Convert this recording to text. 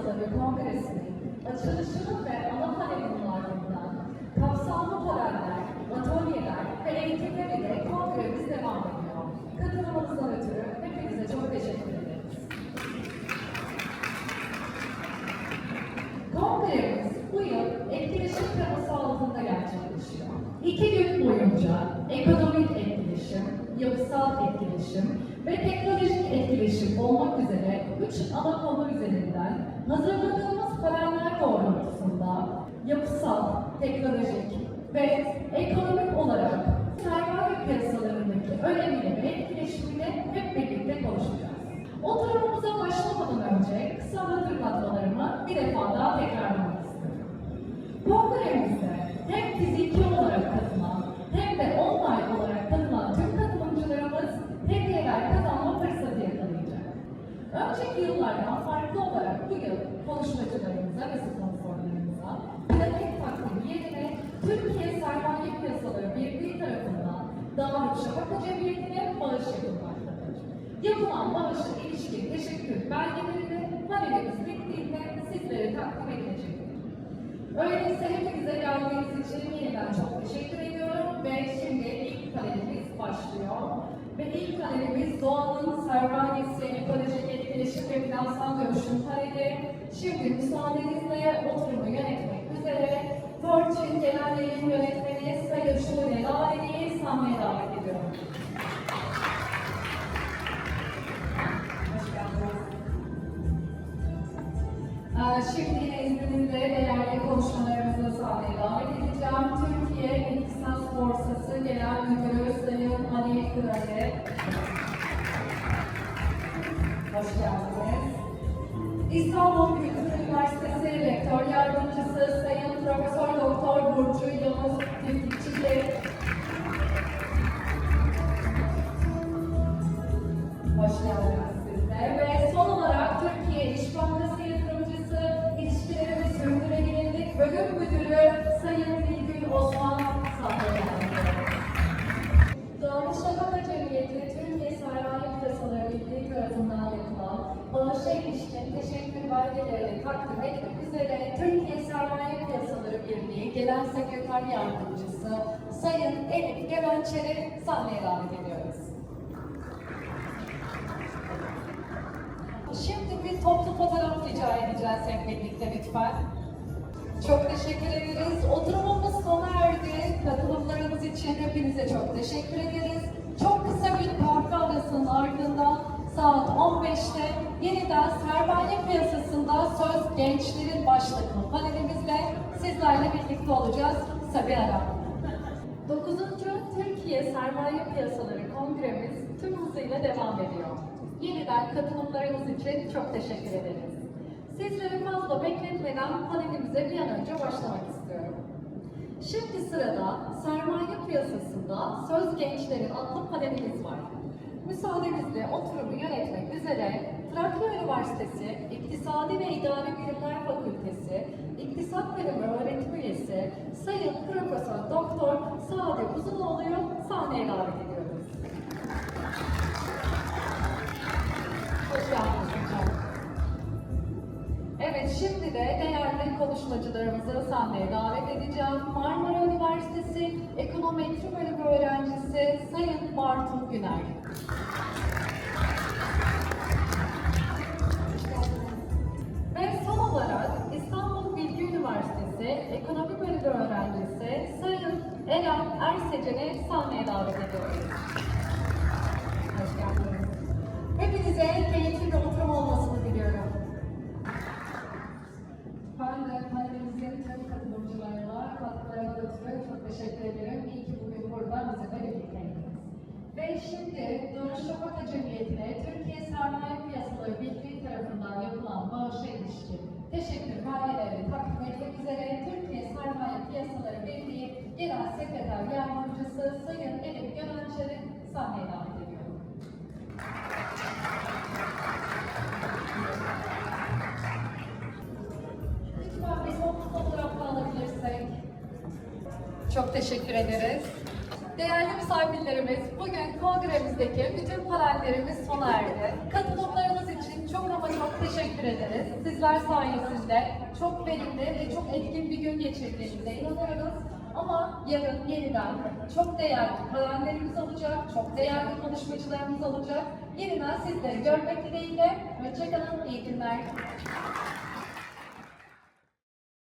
Piyasaları Kongresi'nin açılışının ve ana panelinin ardından kapsamlı paneller, atölyeler ve eğitimler ile kongremiz devam ediyor. Katılımınızdan ötürü hepinize çok teşekkür ederiz. Kongremiz bu yıl etkileşim teması altında gerçekleşiyor. İki gün boyunca ekonomik etkileşim, yapısal etkileşim ve teknolojik etkileşim olmak üzere üç ana konu üzerinden hazırladığımız paneller doğrultusunda yapısal, teknolojik ve ekonomik olarak sermaye piyasalarındaki önemini ve etkileşimini hep birlikte konuşacağız. Oturumumuza başlamadan önce kısa hatırlatmalarımı bir defa daha tekrarlamak istiyorum. Kongremizde hem fiziki Önceki yıllardan farklı olarak bu yıl konuşmacılarımıza ve sponsorlarımıza plaket takvimi yerine Türkiye Sermaye Piyasaları Birliği tarafından Darüşşafaka Cemiyeti'ne bağış yapılmaktadır. Yapılan bağışa ilişkin teşekkür belgelerini panelimiz bittiğinde sizlere takdim edilecektir. Öyleyse hepinize geldiğiniz için yeniden çok teşekkür ediyorum ve şimdi ilk panelimiz başlıyor. Ve ilk panelimiz Doğanın Sermayesi, Finansal Dönüşüm paneli. Şimdi müsaadenizle oturumu yönetmek üzere Fortune Genel Yayın Yönetmeni Sayın Şule Laleli'yi sahneye davet ediyorum. Ee, Şimdi yine izninizle değerli konuşmalarımızı sahneye davet edeceğim. Türkiye İktisat Borsası Genel Müdürü Sayın Ali Kırale. Hoş geldiniz. İstanbul Kültür Üniversitesi Rektör Yardımcısı Sayın Profesör Doktor Burcu Yavuz Tiftikçili. Belgelerini takdim etmek üzere Türkiye Sermaye Piyasaları Birliği Genel Sekreter Yardımcısı Sayın Elif Gevençer'i sahneye davet ediyoruz. Şimdi bir toplu fotoğraf rica edeceğiz hep birlikte lütfen. Çok teşekkür ederiz. Oturumumuz sona erdi. Katılımlarınız için hepinize çok teşekkür ederiz. Çok kısa bir kahve arasının ardından saat 15'te yeniden sermaye piyasasında söz gençlerin başlıklı panelimizle sizlerle birlikte olacağız. Bir ara. 9. Türkiye Sermaye Piyasaları Kongremiz tüm hızıyla devam ediyor. Yeniden katılımlarınız için çok teşekkür ederiz. Sizleri fazla bekletmeden panelimize bir an önce başlamak istiyorum. Şimdi sırada sermaye piyasasında Söz Gençlerin adlı panelimiz var. Müsaadenizle oturumu yönetmek üzere Trakya Üniversitesi İktisadi ve İdari Bilimler Fakültesi İktisat Bölümü öğretim üyesi Sayın Profesör Doktor Sade Uzunoğlu'yu sahneye davet ediyoruz. Konuşmacılarımızı sahneye davet edeceğim. Marmara Üniversitesi Ekonometri Bölümü öğrencisi Sayın Bartu Güner. Ve son olarak İstanbul Bilgi Üniversitesi Ekonomi Bölümü öğrencisi Sayın Eren Ersecen'i sahneye davet ediyoruz. Darüşşafaka Cemiyeti'ne Türkiye Sermaye Piyasaları Birliği tarafından yapılan bağışa ilişkin teşekkür belgelerini takdim etmek üzere Türkiye Sermaye Piyasaları Birliği Genel Sekreter Yardımcısı Sayın Elif Gönençer'i sahneye davet ediyorum. Lütfen bir son alabilirsek. Çok teşekkür ederiz. Değerli misafirlerimiz, bugün kongremizdeki bütün panellerimiz sona erdi. Katılımlarınız için çok ama çok teşekkür ederiz. Sizler sayesinde çok verimli ve çok etkin bir gün geçirdiğimize inanıyoruz. Ama yarın yeniden çok değerli panelerimiz olacak, çok değerli konuşmacılarımız olacak. Yeniden sizleri görmek dileğiyle. Hoşçakalın, iyi günler.